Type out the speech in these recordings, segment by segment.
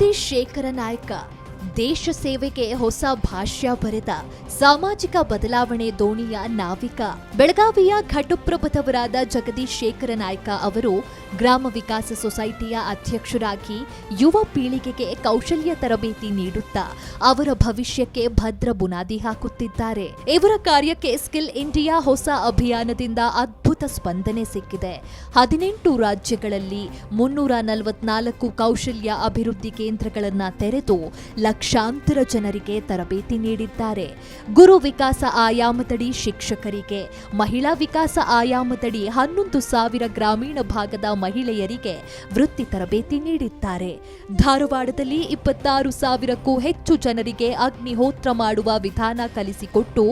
ಶೇಖರ ನಾಯ್ಕ. ದೇಶ ಸೇವೆಗೆ ಹೊಸ ಭಾಷ್ಯ ಬರೆದ ಸಾಮಾಜಿಕ ಬದಲಾವಣೆ ದೋಣಿಯ ನಾವಿಕ. ಬೆಳಗಾವಿಯ ಘಟಪ್ರಭತವರಾದ ಜಗದೀಶ್ ಶೇಖರ ನಾಯ್ಕ ಅವರು ಗ್ರಾಮ ವಿಕಾಸ ಸೊಸೈಟಿಯ ಅಧ್ಯಕ್ಷರಾಗಿ ಯುವ ಪೀಳಿಗೆಗೆ ಕೌಶಲ್ಯ ತರಬೇತಿ ನೀಡುತ್ತಾ ಅವರ ಭವಿಷ್ಯಕ್ಕೆ ಭದ್ರ ಬುನಾದಿ ಹಾಕುತ್ತಿದ್ದಾರೆ. ಇವರ ಕಾರ್ಯಕ್ಕೆ ಸ್ಕಿಲ್ ಇಂಡಿಯಾ ಹೊಸ ಅಭಿಯಾನದಿಂದ ಅದ್ಭುತ ಸ್ಪಂದನೆ ಸಿಕ್ಕಿದೆ. ಹದಿನೆಂಟು ರಾಜ್ಯಗಳಲ್ಲಿ ಮುನ್ನೂರ ನಲವತ್ನಾಲ್ಕು ಕೌಶಲ್ಯ ಅಭಿವೃದ್ಧಿ ಕೇಂದ್ರಗಳನ್ನು ತೆರೆದು ಲಕ್ಷಾಂತರ ಜನರಿಗೆ ತರಬೇತಿ ನೀಡಿದ್ದಾರೆ. ಗುರು ವಿಕಾಸ ಆಯಾಮದಡಿ ಶಿಕ್ಷಕರಿಗೆ, ಮಹಿಳಾ ವಿಕಾಸ ಆಯಾಮದಡಿ ಹನ್ನೊಂದು ಸಾವಿರ ಗ್ರಾಮೀಣ ಭಾಗದ ಮಹಿಳೆಯರಿಗೆ ವೃತ್ತಿ ತರಬೇತಿ ನೀಡಿದ್ದಾರೆ. ಧಾರವಾಡದಲ್ಲಿ ಇಪ್ಪತ್ತಾರು ಸಾವಿರಕ್ಕೂ ಹೆಚ್ಚು ಜನರಿಗೆ ಅಗ್ನಿಹೋತ್ರ ಮಾಡುವ ವಿಧಾನ ಕಲಿಸಿಕೊಟ್ಟು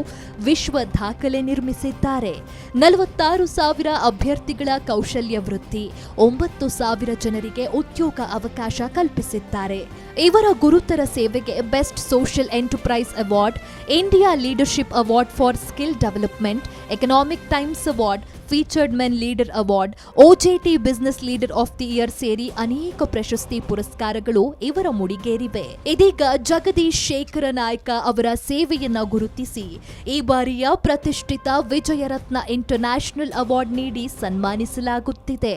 ವಿಶ್ವ ದಾಖಲೆ ನಿರ್ಮಿಸಿದ್ದಾರೆ. ನಲವತ್ತಾರು ಸಾವಿರ ಅಭ್ಯರ್ಥಿಗಳ ಕೌಶಲ್ಯ ವೃತ್ತಿ, ಒಂಬತ್ತು ಸಾವಿರ ಜನರಿಗೆ ಉದ್ಯೋಗ ಅವಕಾಶ ಕಲ್ಪಿಸಿದ್ದಾರೆ. ಇವರ ಗುರುತರ ಸೇವೆಗೆ best social enterprise award, India leadership award for skill development, economic times award featured men leader award OJT business leader of the year ಸೇರಿ ಅನೇಕ ಪ್ರಶಸ್ತಿ ಪುರಸ್ಕಾರಗಳು ಇವರ ಮುಡಿಗೇರಿವೆ. ಇದೀಗ ಜಗದೀಶ್ ಶೇಖರ ನಾಯ್ಕ ಅವರ ಸೇವೆಯನ್ನ ಗುರುತಿಸಿ, ಈ ಬಾರಿಯ ಪ್ರತಿಷ್ಠಿತ ವಿಜಯರತ್ನ ಇಂಟರ್ನ್ಯಾಷನಲ್ ಅವಾರ್ಡ್ ನೀಡಿ ಸನ್ಮಾನಿಸಲಾಗುತ್ತಿದೆ.